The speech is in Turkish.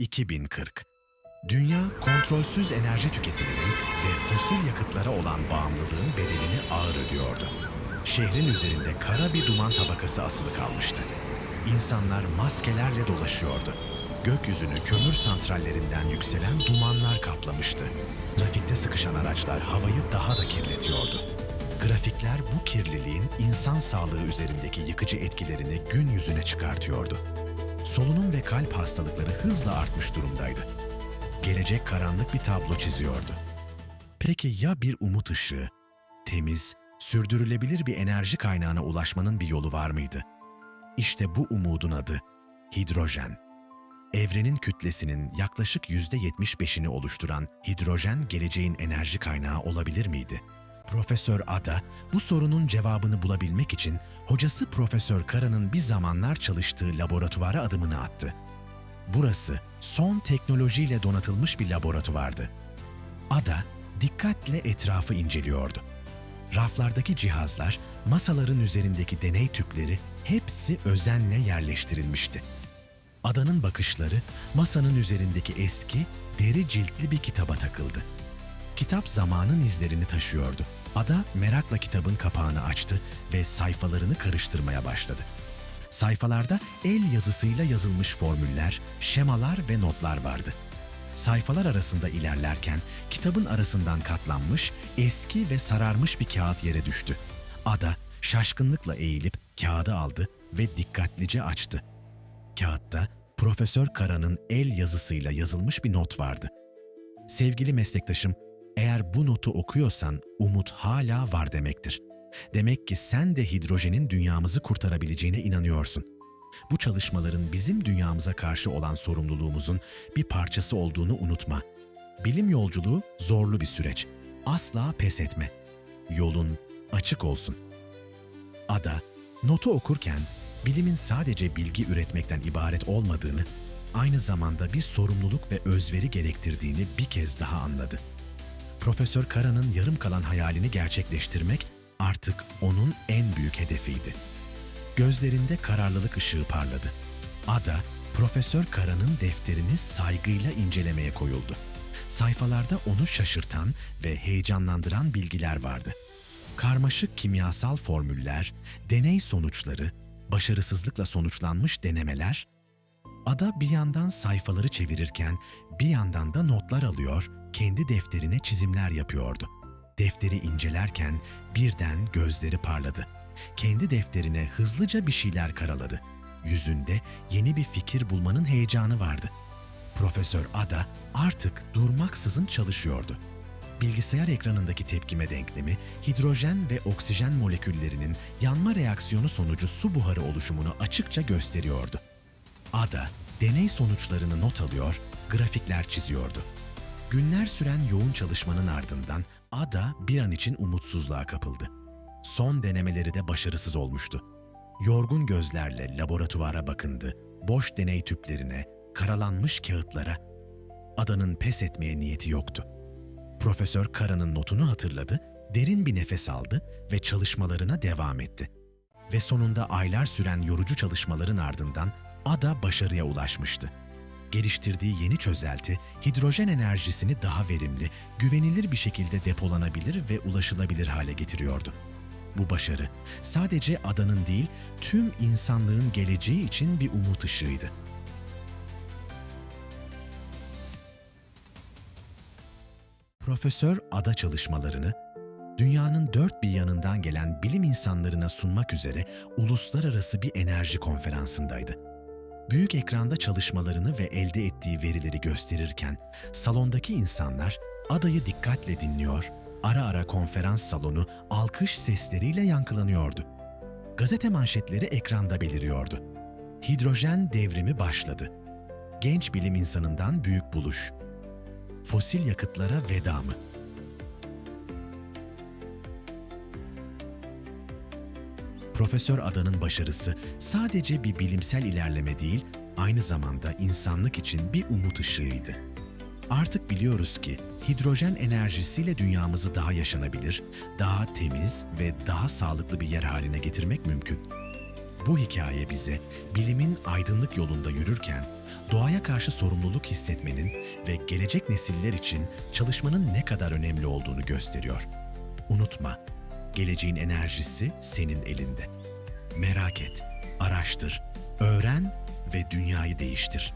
2040. Dünya kontrolsüz enerji tüketiminin ve fosil yakıtlara olan bağımlılığın bedelini ağır ödüyordu. Şehrin üzerinde kara bir duman tabakası asılı kalmıştı. İnsanlar maskelerle dolaşıyordu. Gökyüzünü kömür santrallerinden yükselen dumanlar kaplamıştı. Trafikte sıkışan araçlar havayı daha da kirletiyordu. Grafikler bu kirliliğin insan sağlığı üzerindeki yıkıcı etkilerini gün yüzüne çıkartıyordu. Solunum ve kalp hastalıkları hızla artmış durumdaydı. Gelecek karanlık bir tablo çiziyordu. Peki ya bir umut ışığı, temiz, sürdürülebilir bir enerji kaynağına ulaşmanın bir yolu var mıydı? İşte bu umudun adı hidrojen. Evrenin kütlesinin yaklaşık %75'ini oluşturan hidrojen geleceğin enerji kaynağı olabilir miydi? Profesör Ada bu sorunun cevabını bulabilmek için hocası Profesör Kara'nın bir zamanlar çalıştığı laboratuvara adımını attı. Burası son teknolojiyle donatılmış bir laboratuvardı. Ada dikkatle etrafı inceliyordu. Raflardaki cihazlar, masaların üzerindeki deney tüpleri hepsi özenle yerleştirilmişti. Adanın bakışları masanın üzerindeki eski, deri ciltli bir kitaba takıldı. Kitap zamanın izlerini taşıyordu. Ada merakla kitabın kapağını açtı ve sayfalarını karıştırmaya başladı. Sayfalarda el yazısıyla yazılmış formüller, şemalar ve notlar vardı. Sayfalar arasında ilerlerken kitabın arasından katlanmış, eski ve sararmış bir kağıt yere düştü. Ada şaşkınlıkla eğilip kağıdı aldı ve dikkatlice açtı. Kağıtta Profesör Kara'nın el yazısıyla yazılmış bir not vardı. Sevgili meslektaşım, eğer bu notu okuyorsan umut hala var demektir. Demek ki sen de hidrojenin dünyamızı kurtarabileceğine inanıyorsun. Bu çalışmaların bizim dünyamıza karşı olan sorumluluğumuzun bir parçası olduğunu unutma. Bilim yolculuğu zorlu bir süreç. Asla pes etme. Yolun açık olsun. Ada, notu okurken bilimin sadece bilgi üretmekten ibaret olmadığını, aynı zamanda bir sorumluluk ve özveri gerektirdiğini bir kez daha anladı. Profesör Kara'nın yarım kalan hayalini gerçekleştirmek artık onun en büyük hedefiydi. Gözlerinde kararlılık ışığı parladı. Ada, Profesör Kara'nın defterini saygıyla incelemeye koyuldu. Sayfalarda onu şaşırtan ve heyecanlandıran bilgiler vardı. Karmaşık kimyasal formüller, deney sonuçları, başarısızlıkla sonuçlanmış denemeler. Ada bir yandan sayfaları çevirirken bir yandan da notlar alıyor, kendi defterine çizimler yapıyordu. Defteri incelerken birden gözleri parladı. Kendi defterine hızlıca bir şeyler karaladı. Yüzünde yeni bir fikir bulmanın heyecanı vardı. Profesör Ada artık durmaksızın çalışıyordu. Bilgisayar ekranındaki tepkime denklemi, hidrojen ve oksijen moleküllerinin yanma reaksiyonu sonucu su buharı oluşumunu açıkça gösteriyordu. Ada, deney sonuçlarını not alıyor, grafikler çiziyordu. Günler süren yoğun çalışmanın ardından Ada bir an için umutsuzluğa kapıldı. Son denemeleri de başarısız olmuştu. Yorgun gözlerle laboratuvara bakındı, boş deney tüplerine, karalanmış kağıtlara. Adanın pes etmeye niyeti yoktu. Profesör Kara'nın notunu hatırladı, derin bir nefes aldı ve çalışmalarına devam etti. Ve sonunda aylar süren yorucu çalışmaların ardından Ada başarıya ulaşmıştı. Geliştirdiği yeni çözelti, hidrojen enerjisini daha verimli, güvenilir bir şekilde depolanabilir ve ulaşılabilir hale getiriyordu. Bu başarı sadece adanın değil, tüm insanlığın geleceği için bir umut ışığıydı. Profesör Ada çalışmalarını dünyanın dört bir yanından gelen bilim insanlarına sunmak üzere uluslararası bir enerji konferansındaydı. Büyük ekranda çalışmalarını ve elde ettiği verileri gösterirken salondaki insanlar adayı dikkatle dinliyor, ara ara konferans salonu alkış sesleriyle yankılanıyordu. Gazete manşetleri ekranda beliriyordu. Hidrojen devrimi başladı. Genç bilim insanından büyük buluş. Fosil yakıtlara veda mı? Profesör Ada'nın başarısı sadece bir bilimsel ilerleme değil, aynı zamanda insanlık için bir umut ışığıydı. Artık biliyoruz ki hidrojen enerjisiyle dünyamızı daha yaşanabilir, daha temiz ve daha sağlıklı bir yer haline getirmek mümkün. Bu hikaye bize bilimin aydınlık yolunda yürürken doğaya karşı sorumluluk hissetmenin ve gelecek nesiller için çalışmanın ne kadar önemli olduğunu gösteriyor. Unutma, geleceğin enerjisi senin elinde. Merak et, araştır, öğren ve dünyayı değiştir.